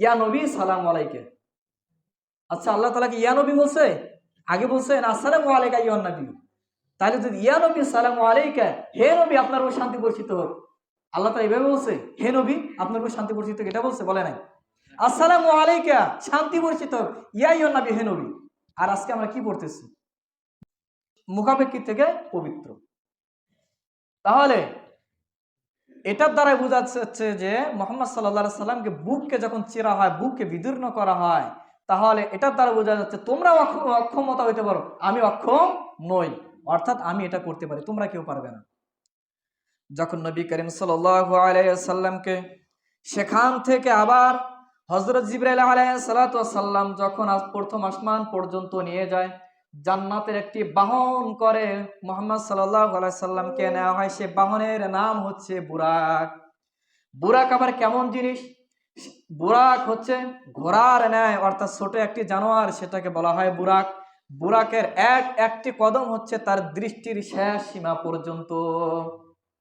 ইয়া নবী, সালাম আলাইকে। আচ্ছা আল্লাহ তালাকে ইয়া নবী বলছে? আগে বলছেন আসসালাম আলাইকা ইয়ান নবী। তাহলে যদি ইয়া নবী, সালাম আলাইকা, হে নবী, আপনার উপর শান্তি বর্ষিত হোক। আল্লাহ তালা এইভাবে বলছে, হে নবী, আপনার উপর শান্তি হোক। এটা বলছে, বলে নাই। আসসালাম আলাইকা, শান্তি বর্ষিত হোক। ইয়া ইয়ান নবী, হে নবী। আর আজকে আমরা কি পড়তেছি? মুখাপেক্ষি থেকে পবিত্র। তাহলে এটার দ্বারাই বোঝা যাচ্ছে যে মোহাম্মদ সাল্লা সাল্লামকে বুককে যখন চেরা হয়, বুককে বিদীর্ণ করা হয়, তাহলে এটার দ্বারা বোঝা যাচ্ছে তোমরা অক্ষমতা হইতে পারো, আমি অক্ষম নই। অর্থাৎ আমি এটা করতে পারি, তোমরা কেউ পারবে না। যখন নবী করিম সাল্লামকে সেখান থেকে আবার হজরত জিব্রাইল আলাইসাল্লাম যখন আজ প্রথম আসমান পর্যন্ত নিয়ে যায় জান্নাতের একটি বাহন করে মোহাম্মদ সাল্লাহ সাল্লামকে নেওয়া হয়। সে বাহনের নাম হচ্ছে বুরাক। বুরাক আবার কেমন জিনিস? বুরাক হচ্ছে ঘোড়ার ন্যায়, অর্থাৎ ছোট একটি জানোয়ার সেটাকে বলা হয় বুরাক। বুরাকের এক, একটি কদম হচ্ছে তার দৃষ্টির শেষ সীমা পর্যন্ত।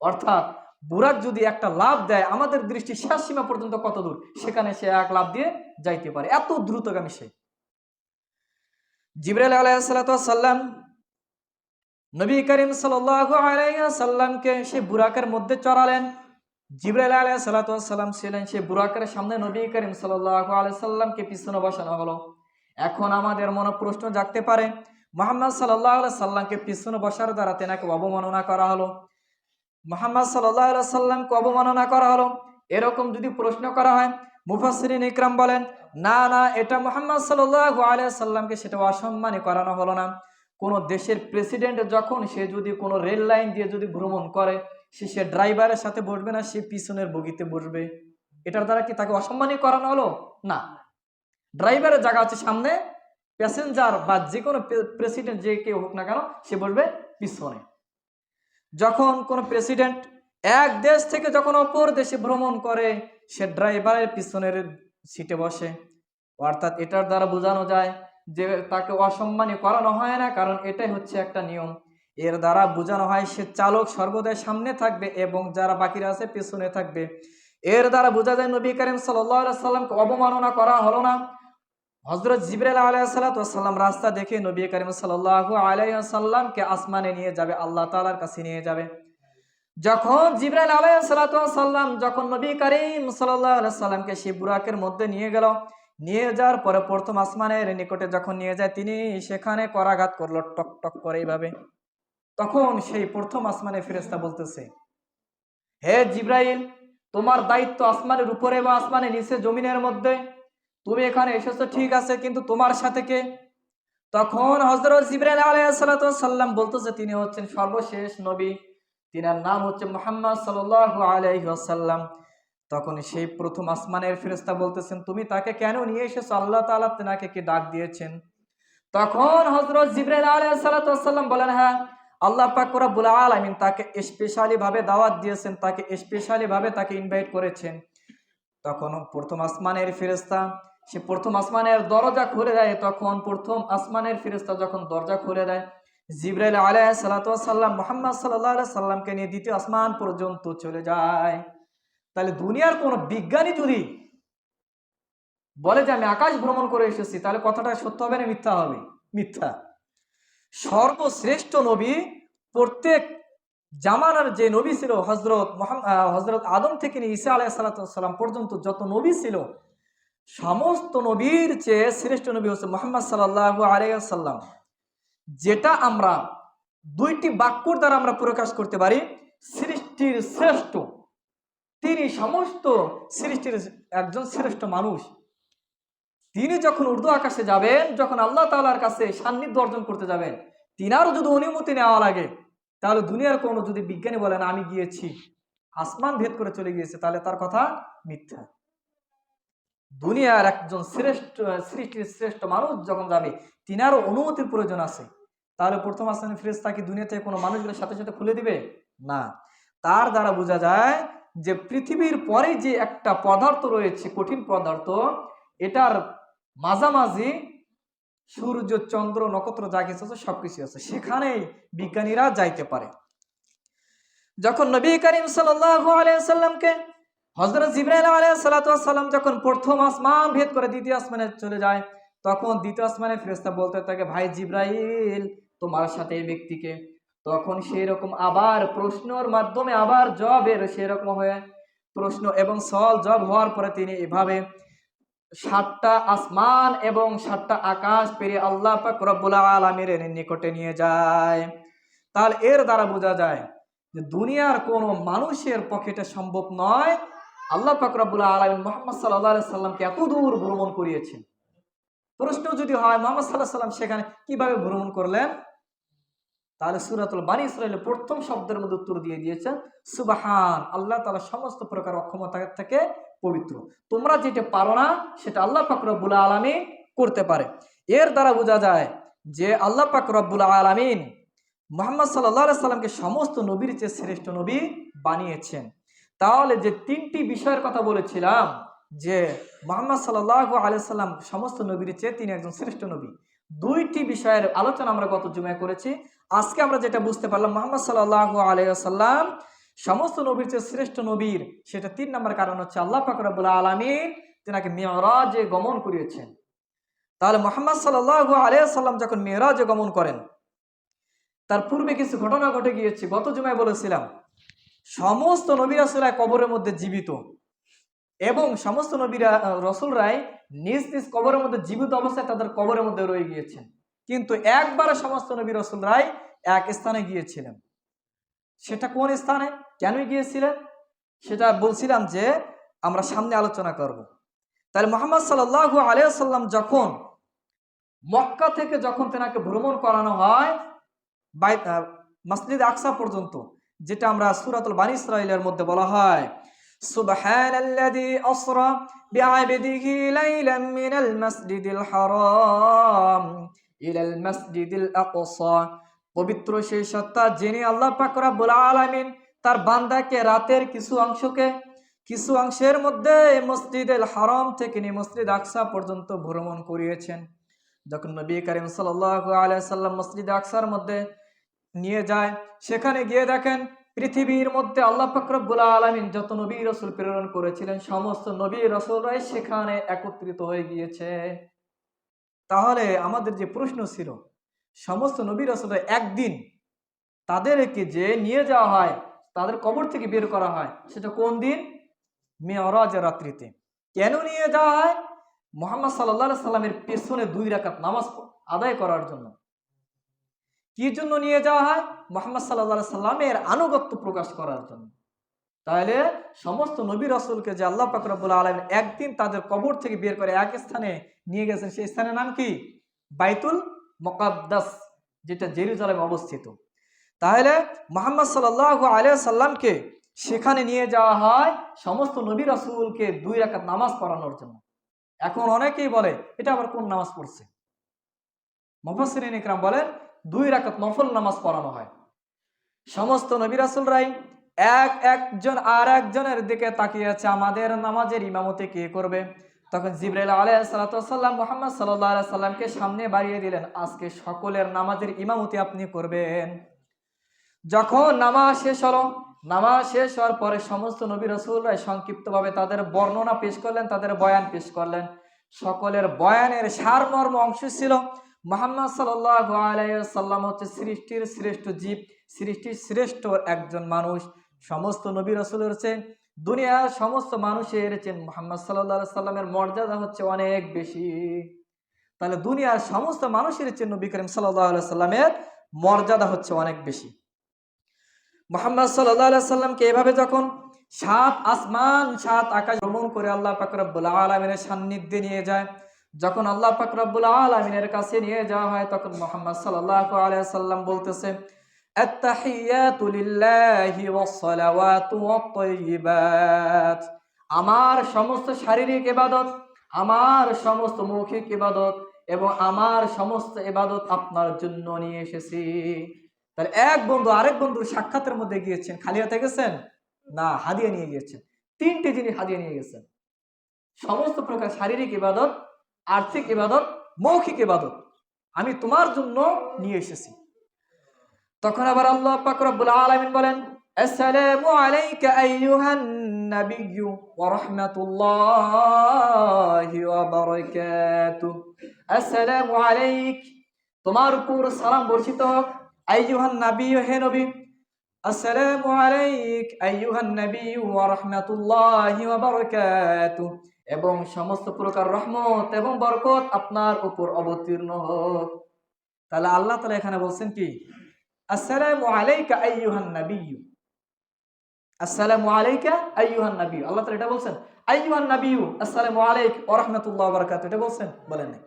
অর্থাৎ বুরাক যদি একটা লাভ দেয়, আমাদের দৃষ্টি শেষ সীমা পর্যন্ত কত দূর? সেখানে সে এক লাভ দিয়ে যাইতে পারে। এত দ্রুতগামী সে। জিবরাইল আলাইসাল্লাম নবী করিম সাল্লামকে সে বুরাকের মধ্যে চড়ালেন। জিবরাইল আলাইসাল্লাম ছিলেন সে বুরাকের সামনে নবী করিম সাল্লামকে পিছনে বসানো হলো। এখন আমাদের মনে প্রশ্ন জাগতে পারে, মোহাম্মদ সাল্লাহ সাল্লামকে পিছনে বসার দ্বারা তেনাকে অবমাননা করা হলো? মোহাম্মদ সাল্লাহ সাল্লামকে অবমাননা করা হলো? এরকম যদি প্রশ্ন করা হয় মুফাসরিন ইকরাম বলেন, না না, এটা মোহাম্মদ সাল্লাহ আলিয়া সাল্লামকে সেটা অসম্মানী করানো হলো না। কোন দেশের প্রেসিডেন্ট যখন সে যদি কোনো রেল লাইন দিয়ে যদি ভ্রমণ করে, সে সে ড্রাইভারের সাথে বসবে না, সে পিছনের বগিতে বসবে। এটার দ্বারা কি তাকে অসম্মানী করানো হলো? না। ড্রাইভারের জায়গা হচ্ছে সামনে, প্যাসেঞ্জার বা যে কোনো প্রেসিডেন্ট যে কেউ হোক না কেন, সে বসবে পিছনে। যখন কোনো প্রেসিডেন্ট এক দেশ থেকে যখন অপর দেশে ভ্রমণ করে সে ড্রাইভারের পিছনের সিটে বসে। অর্থাৎ এটার দ্বারা বোঝানো যায় যে তাকে অসম্মানী করানো হয় না, কারণ এটাই হচ্ছে একটা নিয়ম। এর দ্বারা বোঝানো হয় সে চালক সর্বদাই সামনে থাকবে এবং যারা বাকিরা আছে পেছনে থাকবে। এর দ্বারা বোঝা যায় নবী করিম সাল্লামকে অবমাননা করা হলো না। হজরত জিবরাল আলাইসাল্লাম রাস্তা দেখে নবী করিম সাল্লাহ আলাইসাল্লামকে আসমানে নিয়ে যাবে, আল্লাহ তালার কাছে নিয়ে যাবে। যখন জিব্রাইল জিবরাইল আলাইসাল্লাম যখন নবী করিম সাল্লামকে সে বুরাকের মধ্যে নিয়ে গেল, নিয়ে যাওয়ার পরে প্রথম আসমানের নিকটে যখন নিয়ে যায়, তিনি সেখানে করাঘাত করল, টক টক করে এইভাবে। তখন সেই প্রথম আসমানে ফেরেস্তা বলতেছে, হে জিব্রাইল, তোমার দায়িত্ব আসমানের উপরে বা আসমানের নিচে জমিনের মধ্যে। তুমি এখানে এসেছ, ঠিক আছে, কিন্তু তোমার সাথে কে? তখন হজরত জিব্রাইল আলাইসাল্লাম বলতেছে, তিনি হচ্ছেন সর্বশেষ নবী। তিনার নাম হচ্ছে মোহাম্মদ সাল্লাম তখন সেই প্রথম আসমানের ফেরেস্তা বলতেছেন, তুমি তাকে কেন নিয়ে এসেছ? আল্লাহ তালা তেনাকে কি ডাক দিয়েছেন? তখন হজরত জিব্রাইল আলাইসাল্লাম বলেন হ্যাঁ আল্লাহ পাক রাব্বুল আলামিন তাকে স্পেশালি ভাবে দাওয়াত দিয়েছেন, তাকে স্পেশালি ভাবে তাকে ইনভাইট করেছেন। তখন প্রথম আসমানের ফেরেস্তা সে প্রথম আসমানের দরজা খুলে দেয়। তখন প্রথম আসমানের ফেরেস্তা যখন দরজা খুলে দেয় জিব্রাইল আলাহ সাল্লাম মোহাম্মদ সাল্লাহ সাল্লামকে নিয়ে দ্বিতীয় আসমান পর্যন্ত চলে যায়। তাহলে দুনিয়ার কোন বিজ্ঞানী যদি বলে যে আমি আকাশ ভ্রমণ করে এসেছি, তাহলে কথাটা সত্য হবে না মিথ্যা হবে? মিথ্যা। সর্বশ্রেষ্ঠ নবী প্রত্যেক জামানার যে নবী ছিল হজরত হজরত আদম থেকে নিয়ে ঈসা আলাহ সাল্লাম পর্যন্ত যত নবী ছিল, সমস্ত নবীর চেয়ে শ্রেষ্ঠ নবী হচ্ছে মোহাম্মদ সাল্লাহ আলাইসাল্লাম যেটা আমরা দুইটি বাক্যর দ্বারা আমরা প্রকাশ করতে পারি, সৃষ্টির শ্রেষ্ঠ। তিনি সমস্ত সৃষ্টির একজন শ্রেষ্ঠ মানুষ। তিনি যখন উর্দু আকাশে যাবেন, যখন আল্লাহ তালার কাছে সান্নিধ্য অর্জন করতে যাবেন, তিনারও যদি অনুমতি নেওয়া লাগে, তাহলে দুনিয়ার কোনো যদি বিজ্ঞানী বলেন, আমি গিয়েছি। আসমান ভেদ করে চলে গিয়েছে, তাহলে তার কথা মিথ্যা। দুনিয়ার একজন শ্রেষ্ঠ, সৃষ্টির শ্রেষ্ঠ মানুষ যখন যাবে, তিনারও অনুমতির প্রয়োজন আছে। তাহলে প্রথম আসমানি ফ্রেস্তা কি দুনিয়াতে কোনো মানুষগুলোর সাথে সাথে খুলে দিবে? না। তার দ্বারা বোঝা যায় যে পৃথিবীর পরে যে একটা পদার্থ রয়েছে, কঠিন পদার্থ, এটার মাঝামাঝি সূর্য, চন্দ্র, নক্ষত্র যা কিছু আছে সবকিছু আছে। সেখানেই বিজ্ঞানীরা যাইতে পারে। যখন নবী করিম সাল্লামকে হজরত জিব্রাইল যখন প্রথম আসমান ভেদ করে দ্বিতীয় আসমানে চলে যায়, তখন দ্বিতীয় আসমানে ফেরেস্তা বলতে থাকে, ভাই জিব্রাইল তোমার সাথে এই ব্যক্তিকে। তখন সেই রকম আবার প্রশ্নর মাধ্যমে আবার জবের সেরকম হয়ে প্রশ্ন এবং সল জব হওয়ার পরে তিনি এভাবে সাতটা আসমান এবং সাতটা আকাশ পেরিয়ে আল্লাহ পাক রব্বুল আলমীর নিকটে নিয়ে যায়। তাহলে এর দ্বারা বোঝা যায় যে দুনিয়ার কোনো মানুষের পকেটে সম্ভব নয় আল্লাহ পাক রব্বুল আলমিন মোহাম্মদ সাল্লাহ সাল্লামকে এত দূর ভ্রমণ করিয়েছেন। প্রশ্ন যদি হয় মোহাম্মদ সাল্লাহ সাল্লাম সেখানে কীভাবে ভ্রমণ করলেন? তাহলে সুরাতুল বানী ইসরায়েলের প্রথম শব্দের মধ্যে উত্তর দিয়ে দিয়েছেন, সুবাহান, আল্লাহ তালা সমস্ত প্রকার অক্ষমতা থেকে পবিত্র। তোমরা যেটা পারো না, সেটা আল্লাহ পাক রব্বুল আলমী করতে পারে। এর দ্বারা বোঝা যায় যে আল্লাহ পাক রব্বুল আলমিন মোহাম্মদ সাল্লাহ সাল্লামকে সমস্ত নবীর চেয়ে শ্রেষ্ঠ নবী বানিয়েছেন। তাহলে যে তিনটি বিষয়ের কথা বলেছিলাম, যে মোহাম্মদ সাল্লাহ আলিয়াল্লাম সমস্ত নবীর চেয়ে তিনি একজন শ্রেষ্ঠ নবী দুইটি বিষয়ের আলোচনা আমরা গত জুমায় করেছি। আজকে আমরা যেটা বুঝতে পারলাম, মোহাম্মদ সাল্লাহ আলাইসাল্লাম সমস্ত নবীর চেয়ে শ্রেষ্ঠ নবীর সেটা তিন নম্বর কারণ হচ্ছে আল্লাহ ফাকরাবুল্লাহ আলমিন তেনাকে মেয়রাজে গমন করিয়েছেন। তাহলে মোহাম্মদ সাল্লাহ আলিয়াল্লাম যখন মেয়রাজে গমন করেন, তার পূর্বে কিছু ঘটনা ঘটে গিয়েছে। গত জুমায় বলেছিলাম, সমস্ত নবীরা সুরায় কবরের মধ্যে জীবিত। এবং সমস্ত নবীরা রসুলরাই নিজ নিজ কবরের মধ্যে জীবিত অবস্থায় তাদের কবরের মধ্যে রয়ে গিয়েছেন। কিন্তু একবারে সমস্ত নবী, রসুলরাই এক স্থানে গিয়েছিলেন। সেটা কোন স্থানে? কেনই গিয়েছিলেন? সেটা বলছিলাম যে, আমরা সামনে আলোচনা করব। তাহলে মোহাম্মদ সাল্লাহ আলিয়াল্লাম যখন মক্কা থেকে যখন তেনাকে ভ্রমণ করানো হয় মসজিদ আকসা পর্যন্ত, যেটা আমরা সুরাতুল বানী মধ্যে বলা হয় سبحان الذي أسرى بعبده ليلا من المسجد الحرام إلى المسجد الأقصى পবিত্র সেই সত্তা যিনি আল্লাহ পাক রব্বুল আলামিন তার বান্দাকে রাতের কিছু অংশকে কিছু অংশের মধ্যে মসজিদুল হারাম থেকে নিয়ে মসজিদ আকসা পর্যন্ত ভ্রমণ করিয়েছেন যখন নবী করিম সাল্লাল্লাহু আলাইহি সাল্লাম মসজিদ আকসার মধ্যে নিয়ে যায় সেখানে গিয়ে দেখেন পৃথিবীর মধ্যে আল্লাহ ফকরবুল আলমিন যত নবী রসুল প্রেরণ করেছিলেন, সমস্ত নবী রসুলরাই সেখানে একত্রিত হয়ে গিয়েছে। তাহলে আমাদের যে প্রশ্ন ছিল, সমস্ত নবী রসুলরা একদিন তাদেরকে যে নিয়ে যাওয়া হয়, তাদের কবর থেকে বের করা হয়, সেটা কোন দিন? মেয়রাজ রাত্রিতে। কেন নিয়ে যাওয়া হয়? মোহাম্মদ সাল্লা সাল্লামের পেছনে দুই রাকাত নামাজ আদায় করার জন্য। কি জন্য নিয়ে যাওয়া হয়? মোহাম্মদ সাল্লা সাল্লামের আনুগত্য প্রকাশ করার জন্য। তাহলে সমস্ত নবী রসুলকে যে আল্লাহ ফাকরাবুল আলম একদিন তাদের কবর থেকে বের করে এক স্থানে নিয়ে গেছেন, সেই স্থানের নাম কি? বাইতুল মকাদ্দাস, যেটা জেরুজালেমে অবস্থিত। তাহলে মোহাম্মদ সাল্লাহ আলিয়া সাল্লামকে সেখানে নিয়ে যাওয়া হয় সমস্ত নবী রসুলকে দুই রাকাত নামাজ পড়ানোর জন্য। এখন অনেকেই বলে, এটা আবার কোন নামাজ পড়ছে? মফসিন ইকরাম বলেন দুই রাকাত নফল নামাজ পড়ানো হয়। সমস্ত নবিরাসুলরাই এক একজন আর একজনের দিকে তাকিয়ে আছে, আমাদের নামাজের ইমামতি কে করবে? তখন জিব্রাইল আলাইসাল্লাম মোহাম্মদ সাল্লাহ সাল্লামকে সামনে বাড়িয়ে দিলেন, আজকে সকলের নামাজের ইমামতি আপনি করবেন। যখন নামাজ শেষ হলো, নামাজ শেষ হওয়ার পরে সমস্ত নবী রসুলরাই সংক্ষিপ্তভাবে তাদের বর্ণনা পেশ করলেন, তাদের বয়ান পেশ করলেন। সকলের বয়ানের সারমর্ম অংশ ছিল মোহাম্মদ সাল্লাম হচ্ছে সৃষ্টির শ্রেষ্ঠ জীব, সৃষ্টির শ্রেষ্ঠ একজন মানুষ। সমস্ত নবী রসুল চেন দুনিয়ার সমস্ত মানুষের চেন মোহাম্মদ সাল্লাহ সাল্লামের মর্যাদা হচ্ছে অনেক বেশি। তাহলে দুনিয়ার সমস্ত মানুষের চেন নবী করিম সাল্লাহ সাল্লামের মর্যাদা হচ্ছে অনেক বেশি। মোহাম্মদ সাল্লাহ সাল্লামকে এভাবে যখন সাত আসমান, সাত আকাশ ভ্রমণ করে আল্লাহ পাকরবুল আলমিনের সান্নিধ্যে নিয়ে যায় যখন আল্লাহ পাকরাবুল আলমিনের কাছে নিয়ে যাওয়া হয়, তখন মোহাম্মদ সাল্লাহ আলিয়াল্লাম বলতেছে আমার সমস্ত শারীরিক ইবাদত, আমার সমস্ত মৌখিক ইবাদত এবং আমার সমস্ত ইবাদত আপনার জন্য নিয়ে এসেছি। তাহলে এক বন্ধু আরেক বন্ধুর সাক্ষাতের মধ্যে গিয়েছেন, খালি হাতে গেছেন? না, হাদিয়া নিয়ে গিয়েছেন। তিনটি জিনিস হাদিয়া নিয়ে গেছেন। সমস্ত প্রকার শারীরিক ইবাদত আর্থিক ইবাদত, মৌখিক ইবাদত। আমি তোমার জন্য নিয়ে এসেছি। তখন আবার আল্লাহ পাকরবুল আলমিন বলেন, আসসালামু তোমার উপর সালাম বর্ষিত আসসালামু আলাইক আইয়ুহান নাবী ওয়া রাহমাতুল্লাহি ওয়া বারাকাতুহু। এবং সমস্ত প্রকার রহমত এবং বরকত আপনার উপর অবতীর্ণ হোক। তাহলে আল্লাহ তাআলা এখানে বলছেন কি? আসসালামু আলাইকা আইয়ুহান নবী আসসালামু আলাইকা আইয়ুহান নবী আল্লাহ তাআলা এটা বলছেন, আইয়ুহান নবী আসসালামু আলাইক ওয়া রাহমাতুল্লাহি ওয়া বারাকাতুহু। এটা বলছেন, বলেন নাই।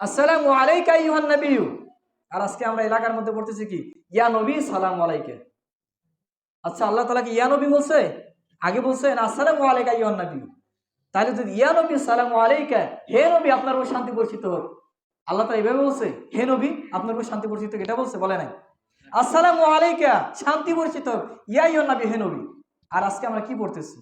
আসসালামু আলাইকা আইয়ুহান নবী আর আজকে আমরা এলাকার মধ্যে পড়তেছি কি? ইয়া নবী, সালাম আলাইকা। আচ্ছা আল্লাহ তাআলা কি ইয়া নবী বলছে? আগে বলছেন, আসসালামু আলাইকা আইয়ুহান নবী তাহলে যদি ইয়া নবী, সালাম আলাইকা, হে নবী, আপনার উপর শান্তি পরিচিত হোক। আল্লাহ তালা এভাবে বলছে, হে নবী, আপনার উপর শান্তি পরিচিত এটা বলছে, বলে নাই। আসসালামু আলাইকা, শান্তি পরিচিত হোক, ইয়া ইয় নবী, হে নবী। আর আজকে আমরা কি পড়তেছি?